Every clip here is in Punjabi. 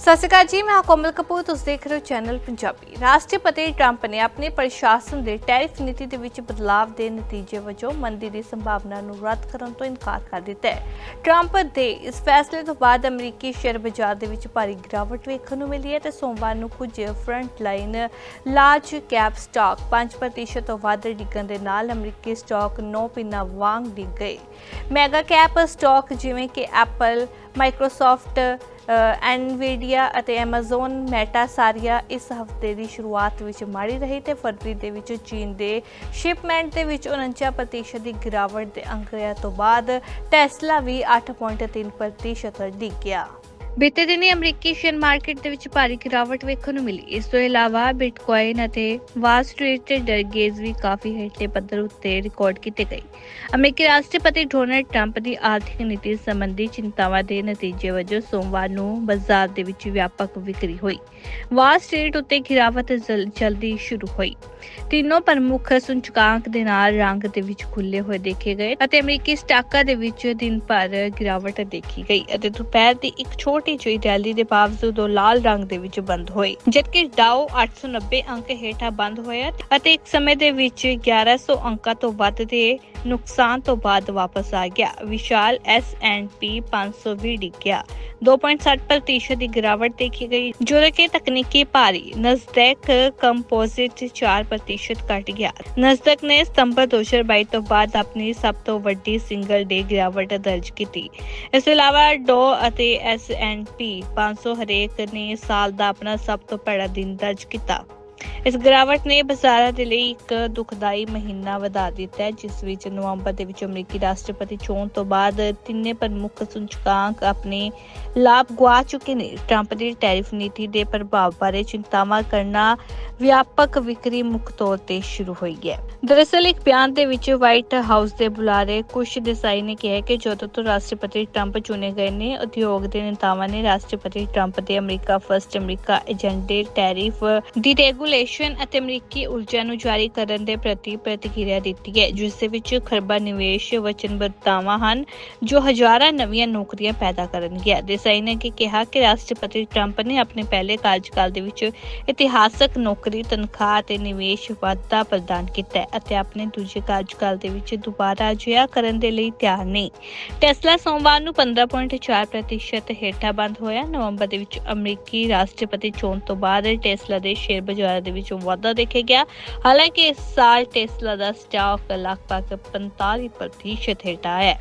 ਸਤਿ ਸ਼੍ਰੀ ਅਕਾਲ ਜੀ, ਮੈਂ ਕੋਮਲ ਕਪੂਰ, ਤੁਸੀਂ ਦੇਖ ਰਹੇ ਹੋ ਚੈਨਲ ਪੰਜਾਬੀ। ਰਾਸ਼ਟਰਪਤੀ ਟਰੰਪ ਨੇ ਆਪਣੇ ਪ੍ਰਸ਼ਾਸਨ ਦੇ ਟੈਰਿਫ ਨੀਤੀ ਦੇ ਵਿੱਚ ਬਦਲਾਅ ਦੇ ਨਤੀਜੇ ਵਜੋਂ ਮੰਦੀ ਦੀ ਸੰਭਾਵਨਾ ਨੂੰ ਰੱਦ ਕਰਨ ਤੋਂ ਇਨਕਾਰ ਕਰ ਦਿੱਤਾ ਹੈ। ਟਰੰਪ ਦੇ ਇਸ ਫੈਸਲੇ ਤੋਂ ਬਾਅਦ ਅਮਰੀਕੀ ਸ਼ੇਅਰ ਬਾਜ਼ਾਰ ਦੇ ਵਿੱਚ ਭਾਰੀ ਗਿਰਾਵਟ ਵੇਖਣ ਨੂੰ ਮਿਲੀ ਹੈ ਤੇ ਸੋਮਵਾਰ ਨੂੰ ਕੁਝ front line large cap stock 5% ਤੋਂ ਵੱਧ ਡਿੱਗਣ ਦੇ ਨਾਲ ਅਮਰੀਕੀ ਸਟਾਕ 9 ਪਿੰਨਾ ਵਾਂਗ ਡਿੱਗ ਗਏ। ਮੈਗਾ ਕੈਪ ਸਟਾਕ ਜਿਵੇਂ ਕਿ ਐਪਲ, ਮਾਈਕਰੋਸਾਫਟ ਐਨਵੀਡੀਆ ਅਤੇ Amazon ਮੈਟਾ ਸਾਰੀਆਂ ਇਸ ਹਫ਼ਤੇ ਦੀ ਸ਼ੁਰੂਆਤ ਵਿੱਚ ਮਾੜੀ ਰਹੀ ਤੇ ਫਰਵਰੀ ਦੇ ਵਿੱਚ ਚੀਨ ਦੇ ਸ਼ਿਪਮੈਂਟ ਦੇ ਵਿੱਚ 49% ਦੀ ਗਿਰਾਵਟ ਦੇ ਅੰਕੜਿਆਂ ਤੋਂ ਬਾਅਦ ਟੈਸਲਾ ਵੀ 8.3% ਡਿੱਗ ਗਿਆ ਬੀਤੇ ਦਿਨੀ ਅਮਰੀਕੀ ਸ਼ੇਅਰ ਮਾਰਕੀਟ ਦੇ ਵਿੱਚ ਭਾਰੀ ਗਿਰਾਵਟ ਵੇਖਣ ਨੂੰ ਮਿਲੀ। ਇਸ ਤੋਂ ਇਲਾਵਾ ਬਿਟਕੋਇਨ ਅਤੇ ਵਾਲ ਸਟਰੀਟ ਤੇ ਡਰਗੇਜ਼ ਵੀ ਕਾਫੀ ਹੇਠਲੇ ਪੱਧਰ ਉੱਤੇ ਰਿਕਾਰਡ ਕੀਤੇ ਗਏ। ਅਮਰੀਕੀ ਰਾਸ਼ਟਰਪਤੀ ਡੋਨਲਡ ਟਰੰਪ ਦੀ ਆਰਥਿਕ ਨੀਤੀ ਸੰਬੰਧੀ ਚਿੰਤਾਵਾਂ ਦੇ ਨਤੀਜੇ ਵਜੋਂ ਸੋਮਵਾਰ ਨੂੰ ਬਾਜ਼ਾਰ ਦੇ ਵਿੱਚ ਵਿਆਪਕ ਵਿਕਰੀ ਹੋਈ। ਵਾਲ ਸਟਰੀਟ ਉੱਤੇ ਗਿਰਾਵਟ ਜਲਦੀ ਸ਼ੁਰੂ ਹੋਈ। ਤਿੰਨੋਂ ਪ੍ਰਮੁੱਖ ਸੂਚਕਾਂਕ ਦੇ ਨਾਲ ਰੰਗ ਦੇ ਵਿੱਚ ਖੁੱਲੇ ਹੋਏ ਦੇਖੇ ਗਏ ਅਤੇ ਅਮਰੀਕੀ ਸਟਾਕਾਂ ਦੇ ਵਿੱਚ ਦਿਨ ਭਰ ਗਿਰਾਵਟ ਦੇਖੀ ਗਈ ਅਤੇ ਦੁਪਹਿਰ ਦੀ ਇੱਕ ਛੋਟੀ ਜਿਹੀ ਰੈਲੀ ਦੇ ਬਾਵਜੂਦ ਉਹ ਲਾਲ ਰੰਗ ਦੇ ਵਿੱਚ ਬੰਦ ਹੋਏ। ਜਦਕਿ ਡਾਓ 890 ਅੰਕ ਹੇਠਾਂ ਬੰਦ ਹੋਇਆ ਅਤੇ ਇੱਕ ਸਮੇਂ ਦੇ ਵਿੱਚ 1100 ਅੰਕਾਂ ਤੋਂ ਵੱਧ ਦੇ ਨੁਕਸਾਨ ਤੋਂ ਬਾਅਦ ਵਾਪਸ ਆ ਗਿਆ। ਵਿਸ਼ਾਲ S&P 500 ਵੀ ਡਿੱਗਿਆ। 2.60% ਦੀ ਗਿਰਾਵਟ ਦੇਖੀ ਗਈ ਜਦੋਂ ਕਿ ਤਕਨੀਕੀ ਭਾਰੀ। ਨਸਦੈਕ ਕੰਪੋਜ਼ਿਟ 4% ਘਟ ਗਿਆ। ਨਸਦੈਕ ਨੇ ਸਤੰਬਰ 2022 ਤੋਂ ਬਾਅਦ ਆਪਣੀ ਸਭ ਤੋਂ ਵੱਡੀ ਸਿੰਗਲ ਡੇ ਗਿਰਾਵਟ ਦਰਜ ਕੀਤੀ। ਇਸ ਤੋਂ ਇਲਾਵਾ ਡੋ ਅਤੇ S&P 500 ਹਰੇਕ ਨੇ ਸਾਲ ਦਾ ਆਪਣਾ ਸਭ ਤੋਂ ਭੈੜਾ ਦਿਨ ਦਰਜ ਕੀਤਾ। ਇਸ ਗਿਰਾਵਟ ਨੇ ਬਾਜ਼ਾਰਾਂ ਦੇ ਲਈ ਇੱਕ ਦੁਖਦਾਈ ਮਹੀਨਾ ਵਧਾ ਦਿੱਤਾ ਹੈ, ਜਿਸ ਵਿੱਚ ਨਵੰਬਰ ਦੇ ਵਿੱਚ ਅਮਰੀਕੀ ਰਾਸ਼ਟਰਪਤੀ ਚੋਣ ਤੋਂ ਬਾਅਦ ਤਿੰਨੇ ਪ੍ਰਮੁੱਖ ਸੂਚਕਾਂਕ ਆਪਣੇ ਲਾਭ ਗਵਾ ਚੁੱਕੇ ਨੇ। ਟਰੰਪ ਦੀ ਟੈਰਿਫ ਨੀਤੀ ਦੇ ਪ੍ਰਭਾਵ ਬਾਰੇ ਚਿੰਤਾਵਾਂ ਕਰਨਾ ਵਿਆਪਕ ਵਿਕਰੀ ਮੁੱਖ ਤੌਰ ਤੇ ਸ਼ੁਰੂ ਹੋਈ ਹੈ। ਦਰਅਸਲ, ਇੱਕ ਬਿਆਨ ਦੇ ਵਿੱਚ ਵਾਈਟ ਹਾਊਸ ਦੇ ਬੁਲਾਰੇ ਕੁਸ਼ ਦੇਸਾਈ ਨੇ ਕਿਹਾ ਕਿ ਜਦੋਂ ਤੋਂ ਰਾਸ਼ਟਰਪਤੀ ਟਰੰਪ ਚੁਣੇ ਗਏ ਨੇ। ਉਦਯੋਗ ਦੇ ਨੇਤਾਵਾਂ ਨੇ ਰਾਸ਼ਟਰਪਤੀ ਟਰੰਪ ਦੇ ਅਮਰੀਕਾ ਫਸਟ ਅਮਰੀਕਾ ਏਜੰਡੇ ਟੈਰਿਫ ਦੀ ਰੈਗੂਲੇਸ਼ਨ ਅਤੇ ਅਮਰੀਕੀ ਊਰਜਾ ਨੂੰ ਜਾਰੀ ਕਰਨ ਦੇ ਪ੍ਰਤੀ ਪ੍ਰਤੀਕਿਰਿਆ ਦਿੱਤੀ ਹੈ, ਜਿਸ ਦੇ ਵਿੱਚ ਖਰਬਾਂ ਨਿਵੇਸ਼ ਵਚਨਬੱਧਤਾਵਾਂ ਹਨ, ਜੋ ਹਜ਼ਾਰਾਂ ਨਵੀਆਂ ਨੌਕਰੀਆਂ ਪੈਦਾ ਕਰਨਗੀਆਂ। ਦੇਸਾਈ ਨੇ ਕਿਹਾ ਕਿ ਰਾਸ਼ਟਰਪਤੀ ਟਰੰਪ ਨੇ ਆਪਣੇ ਪਹਿਲੇ ਕਾਰਜਕਾਲ ਦੇ ਵਿੱਚ ਇਤਿਹਾਸਕ ਨੌਕਰੀ, ਤਨਖਾਹ ਅਤੇ ਨਿਵੇਸ਼ ਵਾਧਾ ਪ੍ਰਦਾਨ ਕੀਤਾ ਅਤੇ ਆਪਣੇ ਦੂਜੇ ਕਾਰਜਕਾਲ ਦੇ ਵਿੱਚ ਦੁਬਾਰਾ ਅਜਿਹਾ ਕਰਨ ਦੇ ਲਈ ਤਿਆਰ ਨਹੀਂ ਟੈਸਲਾ ਸੋਮਵਾਰ ਨੂੰ 15.4% ਹੇਠਾਂ ਬੰਦ ਹੋਇਆ। ਨਵੰਬਰ ਦੇ ਵਿੱਚ ਅਮਰੀਕੀ ਰਾਸ਼ਟਰਪਤੀ ਚੋਣ ਤੋਂ ਬਾਅਦ ਟੈਸਲਾ ਦੇ ਸ਼ੇਅਰ ਬਾਜ਼ਾਰ ਦੇ ਵਿੱਚ ਵਾਧਾ ਦੇਖਿਆ ਗਿਆ। ਹਾਲਾਂਕਿ ਇਸ ਸਾਲ ਟੈਸਲਾ ਦਾ ਸਟਾਕ ਲਗਭਗ 45% ਹੇਠਾਂ ਹੈ।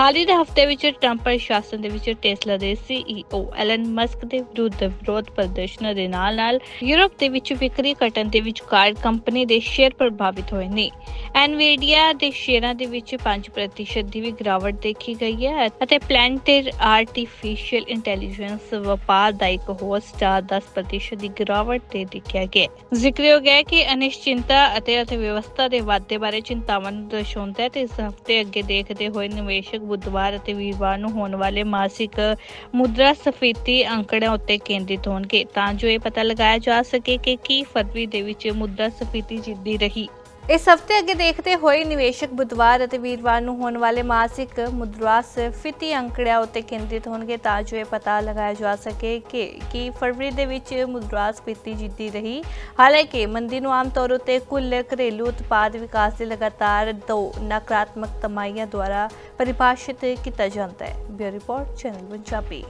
ਹਾਲ ਹੀ ਦੇ ਹਫ਼ਤੇ ਵਿੱਚ ਟਰੰਪ ਪ੍ਰਸ਼ਾਸਨ ਦੇ ਵਿੱਚ ਟੈਸਲਾ ਦੇ CEO ਐਲਨ ਮਸਕ ਦੇ ਵਿਰੁੱਧ ਵਿਰੋਧ ਪ੍ਰਦਰਸ਼ਨਾਂ ਦੇ ਨਾਲ-ਨਾਲ ਯੂਰਪ ਦੇ ਵਿੱਚ ਵਿਕਰੀ ਘਟਣ ਦੇ ਵਿਚਕਾਰ ਕੰਪਨੀ ਦੇ ਸ਼ੇਅਰ ਪ੍ਰਭਾਵਿਤ ਹੋਏ ਨੇ। ਐਨਵੀਡੀਆ ਦੇ ਸ਼ੇਅਰਾਂ ਦੇ ਵਿੱਚ 5% ਦੀ ਵੀ ਗਿਰਾਵਟ ਦੇਖੀ ਗਈ ਹੈ ਅਤੇ ਪਲੈਨਟਰ ਆਰਟੀਫੀਸ਼ੀਅਲ ਇੰਟੈਲੀਜੈਂਸ ਵਪਾਰ ਦਾ ਇੱਕ ਹੋਰ ਸਟਾਰ 10% ਦੀ ਗਿਰਾਵਟ ਤੇ ਦੇਖਿਆ ਗਿਆ। ਜ਼ਿਕਰਯੋਗ ਹੈ ਕਿ ਅਨਿਸ਼ਚਿੰਤਾ ਅਤੇ ਅਰਥਵਿਵਸਥਾ ਦੇ ਵਾਧੇ ਬਾਰੇ ਚਿੰਤਾਵਾਂ ਨੂੰ ਦਰਸਾਉਂਦਾ ਹੈ ਤੇ ਇਸ ਹਫ਼ਤੇ ਅੱਗੇ ਦੇਖਦੇ ਹੋਏ ਨਿਵੇਸ਼ਕ ਬੁੱਧਵਾਰ ਅਤੇ ਵੀਰਵਾਰ ਨੂੰ ਹੋਣ ਵਾਲੇ ਮਾਸਿਕ ਮੁਦਰਾ ਸਫੀਤੀ ਅੰਕੜਿਆਂ ਉੱਤੇ ਕੇਂਦਰਿਤ ਹੋਣਗੇ। ਤਾਂ ਜੋ ਇਹ ਪਤਾ ਲਗਾਇਆ ਜਾ ਸਕੇ ਕਿ ਕੀ ਫਰਵਰੀ ਦੇ ਵਿੱਚ ਮੁਦਰਾ ਸਫੀਤੀ ਜਿੱਦੀ ਰਹੀ। ਇਸ ਹਫ਼ਤੇ ਅੱਗੇ ਦੇਖਦੇ ਹੋਏ ਨਿਵੇਸ਼ਕ ਬੁੱਧਵਾਰ ਅਤੇ ਵੀਰਵਾਰ ਨੂੰ ਹੋਣ ਵਾਲੇ ਮਾਸਿਕ ਮੁਦਰਾਸਫੀਤੀ ਅੰਕੜਿਆਂ ਉੱਤੇ ਕੇਂਦਰਿਤ ਹੋਣਗੇ ਤਾਂ ਜੋ ਇਹ ਪਤਾ ਲਗਾਇਆ ਜਾ ਸਕੇ ਕਿ ਕੀ ਫਰਵਰੀ ਦੇ ਵਿੱਚ ਮੁਦਰਾਸਫੀਤੀ ਜਿੱਦੀ ਰਹੀ। ਹਾਲਾਂਕਿ ਮੰਦੀ ਨੂੰ ਆਮ ਤੌਰ ਉੱਤੇ ਕੁੱਲ ਘਰੇਲੂ ਉਤਪਾਦ ਵਿਕਾਸ ਦੇ ਲਗਾਤਾਰ ਦੋ ਨਕਾਰਾਤਮਕ ਤਮਾਈਆਂ ਦੁਆਰਾ ਪਰਿਭਾਸ਼ਿਤ ਕੀਤਾ ਜਾਂਦਾ ਹੈ। Bureau report, channel Punjabi.